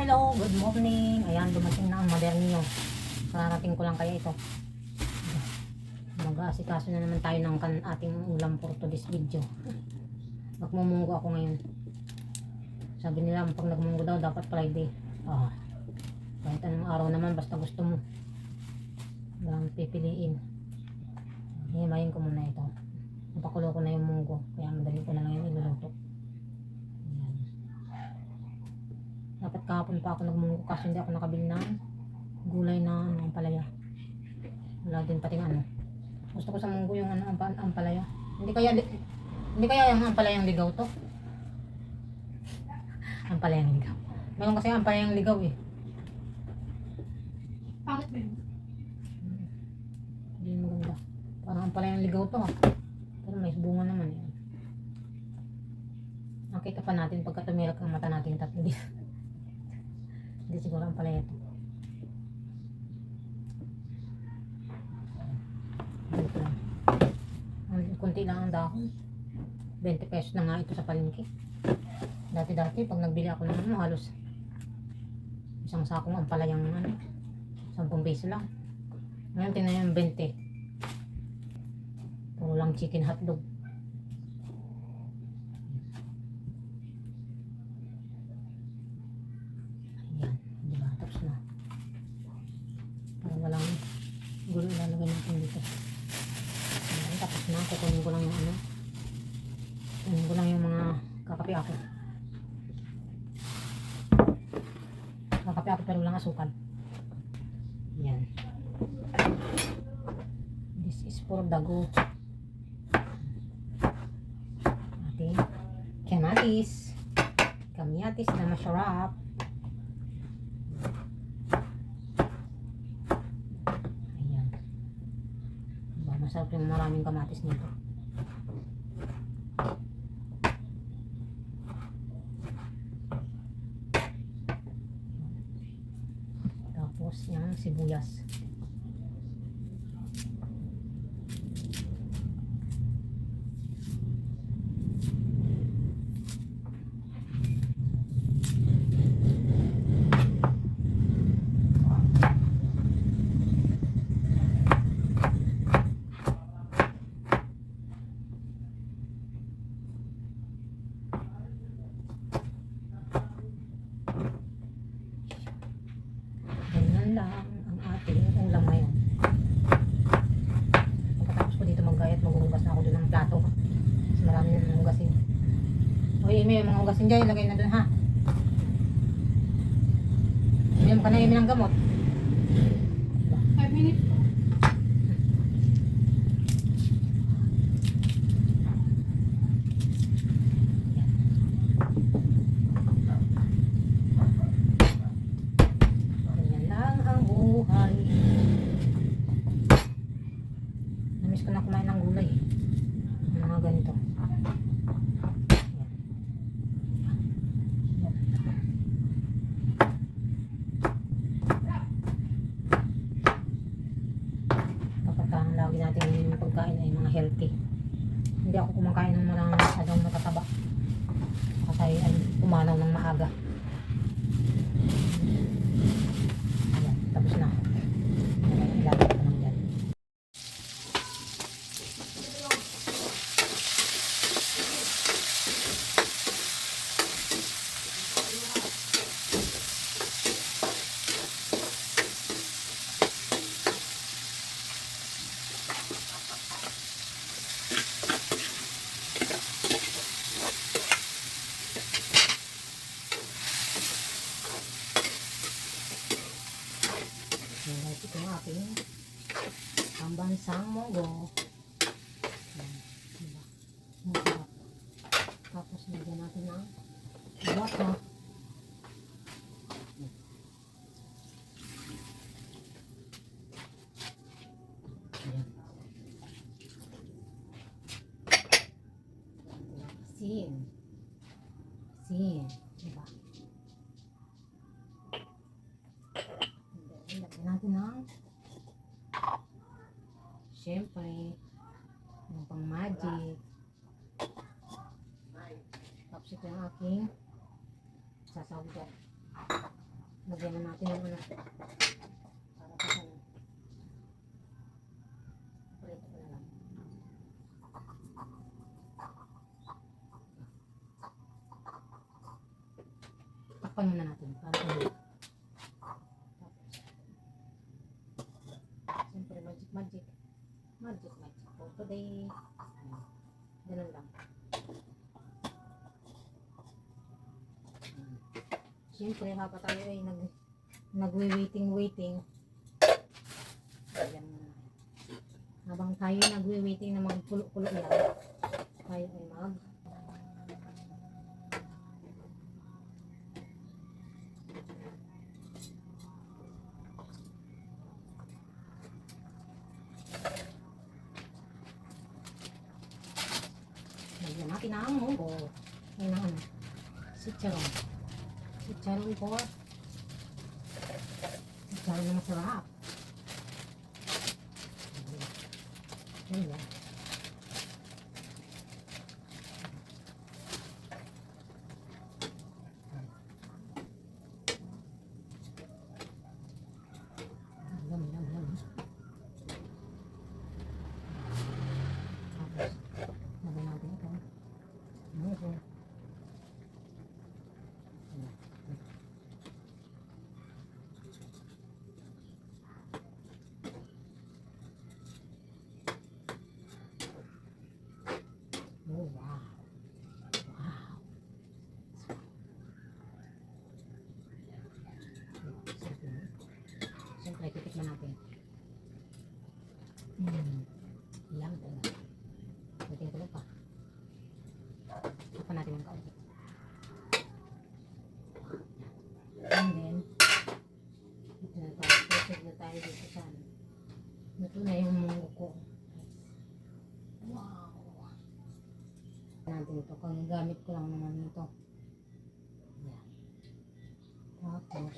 hello, good morning. Ayan, dumating na ang modernio. Kararating ko lang kaya ito. Mag-aasikaso na naman tayo ng kan ating ulam for today's video. Magmumunggo ako ngayon. Sabi nila, pag nagmunggo daw, dapat Friday. Ah, kahit anong araw naman, basta gusto mo. Walang pipiliin. Himayin ko muna ito. Napakulo ko na yung munggo. Kaya madali ko na lang yung iluluto. Ayan. Dapat kahapon pa ako nagmunggo kasi hindi ako nakabili ng gulay na ano, palaya. Wala din pating ano. Gusto ko sa munggo yung ano, ang, pa- ang palaya. Hindi kaya hindi kaya yung ang palayang ligaw to. Ang palayang ligaw. Meron kasi ang palayang ligaw eh. Pangit ba yun? Hindi maganda. Parang ang palayang ligaw to ah. Pero may bunga naman eh. Nakita pa natin pagka tumirak ang mata natin tatlo hindi. hindi siguro ang palaya to. Ganito lang. Ang kunti lang ang dahon. 20 pesos na nga ito sa palengke. Dati-dati pag nagbili ako ng ano halos isang sakong ang palayang ano 10 peso lang. Ngayon tingnan yung 20. Puro lang chicken hotdog. Ayan, di ba? Tapos na. Para walang gulo ilalagay natin dito. Ayan, tapos na. Kukunin ko lang yung ano. Kukunin ko lang yung mga kakape ako. Kakape ako pero walang asukal. Yan. This is for dago. Ating kamatis. Kamiatis na masarap. Ayan. Diba, masarap yung maraming kamatis nito. Tapos yung sibuyas. Ganyan lang ang ating ulam ngayon. Pagkatapos ko dito maggayat, maghuhugas na ako doon ng plato. Kasi marami na nang hugasin. Yung mga hugasin dyan, ilagay na doon ha. Uminom ka na, Amy, ng gamot. 5 minutes. Namiss ko na kumain ng gulay. Mga ganito. Kapag ka ang lagi natin yung pagkain ay mga healthy. Hindi ako kumakain ng mga masyadong matataba. Kasi ay pumanaw ng maaga. Ayan, tapos na. Ayan, Ilalagay ko lang dyan. Ayan, ito yung ating pambansang munggo. Diba? Tapos lagyan natin ng water. Ayan. Asin. Asin. Diba? Then, lagyan natin ng Siyempre, yung pang magic. Tapos ito yung aking sasawgan. Lagyan na natin ng ano. Para ano. Na lang. Takpan muna natin para Tapos, siyempre magic magic. Magic magic for today. Ayan. Ganun lang. Ayan. Siyempre, habang tayo ay nag nagwe-waiting waiting. Ayan muna. Habang tayo ay nagwe-waiting na magpulo-pulo lang, tayo ay mag Lagyan natin ang munggo. Ay na ano. Chicharon. Chicharon po. Chicharon na masarap. Ayan. Alam, alam, alam. Tapos, lagyan natin ito. Munggo. Oh, wow. Wow. Siyempre, titikman natin. Mm. Yum talaga. Pwede ko pa. Tapan natin ng kaunti. And then, ito na tayo. Proceed na tayo dito sa ano. Ito na yung munggo ko. Wow. Natin ito. Kung gamit ko lang naman ito. Yan. Tapos,